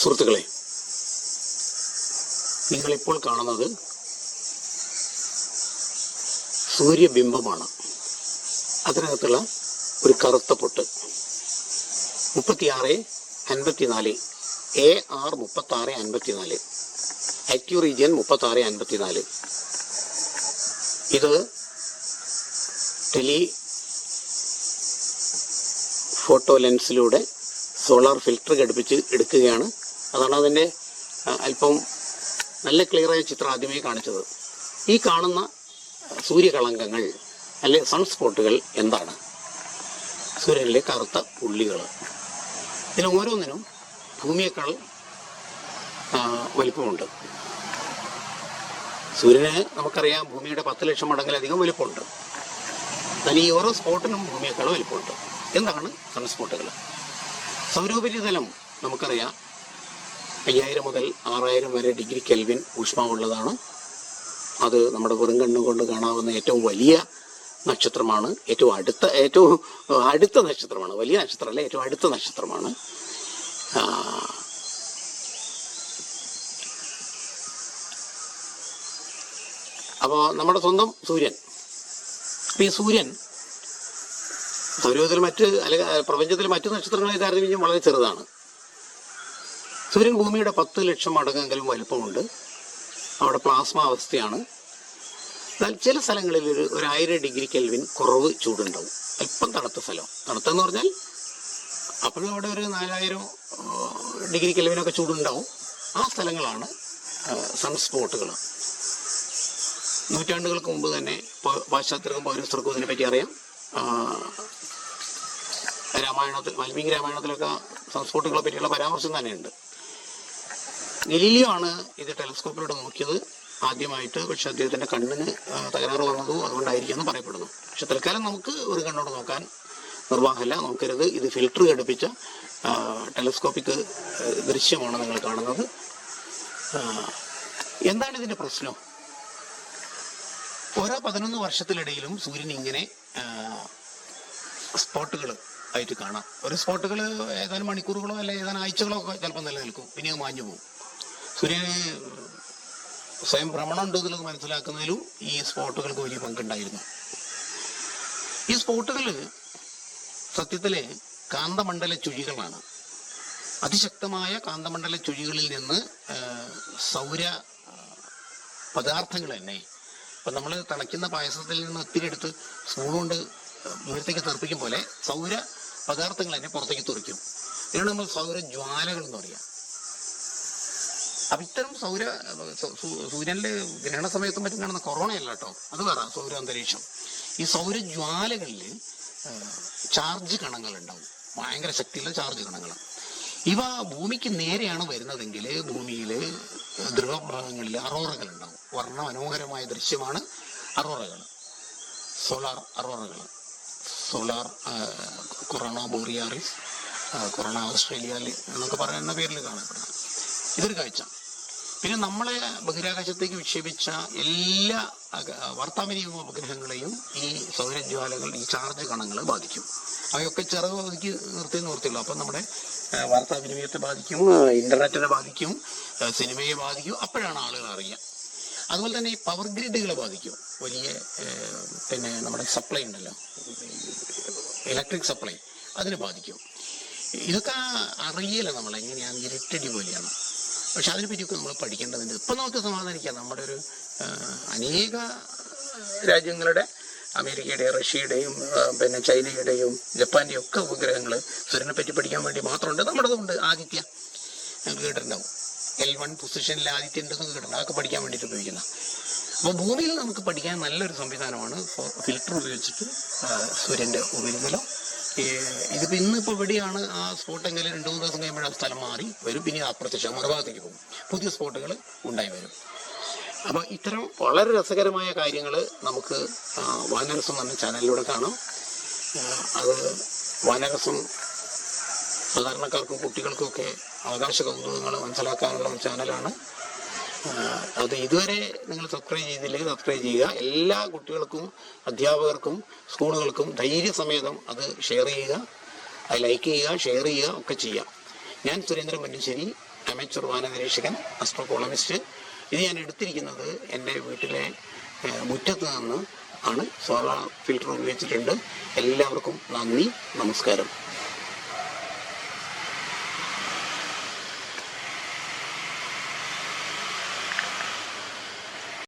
സുഹൃത്തുക്കളെ നിങ്ങളിപ്പോൾ കാണുന്നത് സൂര്യബിംബമാണ്. അതിനകത്തുള്ള ഒരു കറുത്ത പൊട്ട്. മുപ്പത്തിയാറ് അൻപത്തിനാല് എ ആർ മുപ്പത്തി ആറ് അൻപത്തിനാല് ആക്റ്റീവ് റീജിയൻ മുപ്പത്തി ആറ് അൻപത്തിനാല്. ഇത് ടെലി ഫോട്ടോ ലെൻസിലൂടെ സോളാർ ഫിൽറ്റർ ഘടിപ്പിച്ച് എടുക്കുകയാണ്. അതാണ് അതിന്റെ അല്പം നല്ല ക്ലിയറായ ചിത്രം ആദ്യമേ കാണിച്ചത്. ഈ കാണുന്ന സൂര്യകളങ്കങ്ങൾ അല്ലെ സൺസ്പോട്ടുകൾ എന്താണ്? സൂര്യനിലെ കറുത്ത പുള്ളികൾ ഇതിന് ഓരോന്നിനും ഭൂമിയേക്കാൾ വലിപ്പമുണ്ട്. സൂര്യന് നമുക്കറിയാം ഭൂമിയുടെ പത്ത് ലക്ഷം മടങ്ങിലധികം വലിപ്പമുണ്ട്. എന്നാൽ ഈ ഓരോ സ്പോട്ടിനും ഭൂമിയേക്കാൾ വലിപ്പമുണ്ട്. എന്താണ് സൺസ്പോട്ടുകൾ? സൗരോപരിതലം നമുക്കറിയാം അയ്യായിരം മുതൽ ആറായിരം വരെ ഡിഗ്രി കെൽവിൻ ഊഷ്മാവുള്ളതാണ്. അത് നമ്മുടെ വെറും കണ്ണുകൊണ്ട് കാണാവുന്ന ഏറ്റവും വലിയ നക്ഷത്രമാണ്. ഏറ്റവും അടുത്ത ഏറ്റവും അടുത്ത നക്ഷത്രമാണ്. വലിയ നക്ഷത്രമല്ല ഏറ്റവും അടുത്ത നക്ഷത്രമാണ്. അപ്പോൾ നമ്മുടെ സ്വന്തം സൂര്യൻ. ഈ സൂര്യൻ സൗരയൂഥത്തിൽ മറ്റ് അല്ലെങ്കിൽ പ്രപഞ്ചത്തിലെ മറ്റു നക്ഷത്രങ്ങളെ താരതമ്യം വളരെ ചെറുതാണ്. സൂര്യൻ ഭൂമിയുടെ പത്ത് ലക്ഷം മടങ്ങെങ്കിലും വലുപ്പമുണ്ട്. അവിടെ പ്ലാസ്മ അവസ്ഥയാണ്. എന്നാൽ ചില സ്ഥലങ്ങളിൽ ഒരു ഒരായിരം ഡിഗ്രി കെൽവിൻ കുറവ് ചൂടുണ്ടാവും. അല്പം തണുത്ത സ്ഥലം. തണുത്തെന്ന് പറഞ്ഞാൽ അപ്പോഴും അവിടെ ഒരു നാലായിരം ഡിഗ്രി കെൽവിനൊക്കെ ചൂടുണ്ടാവും. ആ സ്ഥലങ്ങളാണ് സൺസ്പോട്ടുകൾ. നൂറ്റാണ്ടുകൾക്ക് മുമ്പ് തന്നെ പാശ്ചാത്യർക്കും പൗരസ്ത്രർക്കും ഇതിനെപ്പറ്റി അറിയാം. രാമായണത്തിൽ വാൽമീകി രാമായണത്തിലൊക്കെ സൺസ്പോട്ടുകളെ പറ്റിയുള്ള പരാമർശം തന്നെയുണ്ട്. ഗലീലിയോ ആണ് ഇത് ടെലിസ്കോപ്പിലൂടെ നോക്കിയത് ആദ്യമായിട്ട്. പക്ഷെ അദ്ദേഹത്തിന്റെ കണ്ണിന് തകരാറ് വന്നതും അതുകൊണ്ടായിരിക്കുമെന്ന് പറയപ്പെടുന്നു. പക്ഷെ തൽക്കാലം നമുക്ക് ഒരു കണ്ണോട് നോക്കാൻ നിർവാഹമല്ല. നോക്കരുത്. ഇത് ഫിൽട്ടർ ഘടിപ്പിച്ച ടെലിസ്കോപ്പിക്ക് ദൃശ്യമാണ് നിങ്ങൾ കാണുന്നത്. എന്താണ് ഇതിന്റെ പ്രശ്നം? ഓരോ പതിനൊന്ന് വർഷത്തിനിടയിലും സൂര്യൻ ഇങ്ങനെ സ്പോട്ടുകൾ ആയിട്ട് കാണാം. ഒരു സ്പോട്ടുകൾ ഏതാനും മണിക്കൂറുകളോ അല്ലെ ഏതാനും ആഴ്ചകളോ ഒക്കെ ചിലപ്പോൾ നിലനിൽക്കും. പിന്നെ മാഞ്ഞു പോകും. സൂര്യന് സ്വയം ഭ്രമണം ഉണ്ട് എന്നുള്ളത് മനസ്സിലാക്കുന്നതിലും ഈ സ്പോട്ടുകൾക്ക് വലിയ പങ്കുണ്ടായിരുന്നു. ഈ സ്പോട്ടുകൾ സത്യത്തിലെ കാന്തമണ്ഡല ചുഴികളാണ്. അതിശക്തമായ കാന്തമണ്ഡല ചുഴികളിൽ നിന്ന് സൗര പദാർത്ഥങ്ങൾ തന്നെ. ഇപ്പം നമ്മൾ തിളയ്ക്കുന്ന പായസത്തിൽ നിന്ന് ഒത്തിരി എടുത്ത് സ്പൂൺ കൊണ്ട് മുഖത്തേക്ക് തെറിപ്പിക്കും പോലെ സൗര പദാർത്ഥങ്ങൾ തന്നെ പുറത്തേക്ക് തുറിക്കും. ഇതിനാണ് നമ്മൾ സൗര ജ്വാലകൾ എന്ന് പറയാം. അപ്പൊ ഇത്തരം സൗര സു- സു- സൂര്യനിലെ ഗ്രഹണ സമയത്തും മറ്റും കാണുന്ന കൊറോണയല്ല കേട്ടോ അത് വേറെ സൗര അന്തരീക്ഷം. ഈ സൗരജ്വാലകളിൽ ചാർജ് കണങ്ങൾ ഉണ്ടാവും ഭയങ്കര ശക്തിയുള്ള ചാർജ് കണങ്ങൾ ഇവ ഭൂമിക്ക് നേരെയാണ് വരുന്നതെങ്കിൽ ഭൂമിയിൽ ധ്രുവഭാഗങ്ങളിൽ അറോറകൾ ഉണ്ടാവും വർണ മനോഹരമായ ദൃശ്യമാണ് അറോറകൾ സോളാർ അറോറകൾ സോളാർ കൊറോണ ബോറിയാറിസ് കൊറോണ ഓസ്ട്രേലിയയിൽ എന്നൊക്കെ പറയുന്ന പേരിൽ കാണപ്പെടുന്നത്. ഇതൊരു കാഴ്ച. പിന്നെ നമ്മളെ ബഹിരാകാശത്തേക്ക് വിക്ഷേപിച്ച എല്ലാ വാർത്താവിനിമയ ഉപഗ്രഹങ്ങളെയും ഈ സൗരജ്വാലകൾ ഈ ചാർജ് കണങ്ങൾ ബാധിക്കും. അവയൊക്കെ ചെറുവ് ഒതുക്കി നിർത്തി നിർത്തിയുള്ളൂ അപ്പം നമ്മുടെ വാർത്താവിനിമയത്തെ ബാധിക്കും ഇന്റർനെറ്റിനെ ബാധിക്കും സിനിമയെ ബാധിക്കും. അപ്പോഴാണ് ആളുകൾ അറിയുക. അതുപോലെ തന്നെ ഈ പവർ ഗ്രിഡുകളെ ബാധിക്കും. വലിയ പിന്നെ നമ്മുടെ സപ്ലൈ ഉണ്ടല്ലോ. ഇലക്ട്രിക് സപ്ലൈ അതിനെ ബാധിക്കും. ഇതൊക്കെ അറിയില്ല നമ്മൾ എങ്ങനെയാണ് ഇരട്ടടി പോലെയാണ്. പക്ഷെ അതിനെപ്പറ്റിയൊക്കെ നമ്മൾ പഠിക്കേണ്ടതുണ്ട് ഇപ്പം നമുക്ക് സമാധാനിക്കാം. നമ്മുടെ ഒരു അനേക രാജ്യങ്ങളുടെ അമേരിക്കയുടെ റഷ്യയുടെയും പിന്നെ ചൈനയുടെയും ജപ്പാന്റെയും ഒക്കെ ഉപഗ്രഹങ്ങൾ സൂര്യനെ പറ്റി പഠിക്കാൻ വേണ്ടി മാത്രമുണ്ട്. നമ്മുടേതുണ്ട് ആദിത്യ ഞങ്ങൾക്ക് കേട്ടിട്ടുണ്ടാവും എൽ വൺ പൊസിഷനിൽ ആദിത്യ ഉണ്ടെന്ന് കേട്ടിട്ടുണ്ട് അതൊക്കെ പഠിക്കാൻ വേണ്ടിയിട്ട് ഉപയോഗിക്കുന്ന. അപ്പോൾ ഭൂമിയിൽ നമുക്ക് പഠിക്കാൻ നല്ലൊരു സംവിധാനമാണ് ഫിൽട്ടർ ഉപയോഗിച്ചിട്ട് സൂര്യന്റെ ഉപരിതലം ഇതിപ്പോൾ ഇന്നിപ്പോൾ ഇവിടെയാണ് ആ സ്പോട്ടെങ്കിൽ രണ്ടു മൂന്ന് ദിവസം കഴിയുമ്പോൾ ആ സ്ഥലം മാറി വരും. പിന്നെ അപ്രത്യക്ഷം മറുഭാഗത്തേക്ക് പോകും. പുതിയ സ്പോട്ടുകൾ ഉണ്ടായി വരും. അപ്പോൾ ഇത്തരം വളരെ രസകരമായ കാര്യങ്ങൾ നമുക്ക് വാനരസം എന്ന ചാനലിലൂടെ കാണാം. അത് വാനരസം സാധാരണക്കാർക്കും കുട്ടികൾക്കും ഒക്കെ അവകാശ കൗതുകങ്ങൾ മനസ്സിലാക്കാനുള്ള ചാനലാണ്. അത് ഇതുവരെ നിങ്ങൾ സബ്സ്ക്രൈബ് ചെയ്തില്ലെങ്കിൽ സബ്സ്ക്രൈബ് ചെയ്യുക. എല്ലാ കുട്ടികൾക്കും അധ്യാപകർക്കും സ്കൂളുകൾക്കും ധൈര്യസമേതം അത് ഷെയർ ചെയ്യുക. അത് ലൈക്ക് ചെയ്യുക ഷെയർ ചെയ്യുക ഒക്കെ ചെയ്യാം ഞാൻ സുരേന്ദ്രൻ മല്ലിശ്ശേരി അമേച്ചർ വാന നിരീക്ഷകൻ അസ്ട്രോകോളമിസ്റ്റ് ഇത് ഞാൻ എടുത്തിരിക്കുന്നത് എന്റെ വീട്ടിലെ മുറ്റത്ത് നിന്ന് ആണ്. സോളാർ ഫിൽറ്റർ ഉപയോഗിച്ചിട്ടുണ്ട്. എല്ലാവർക്കും നന്ദി നമസ്കാരം.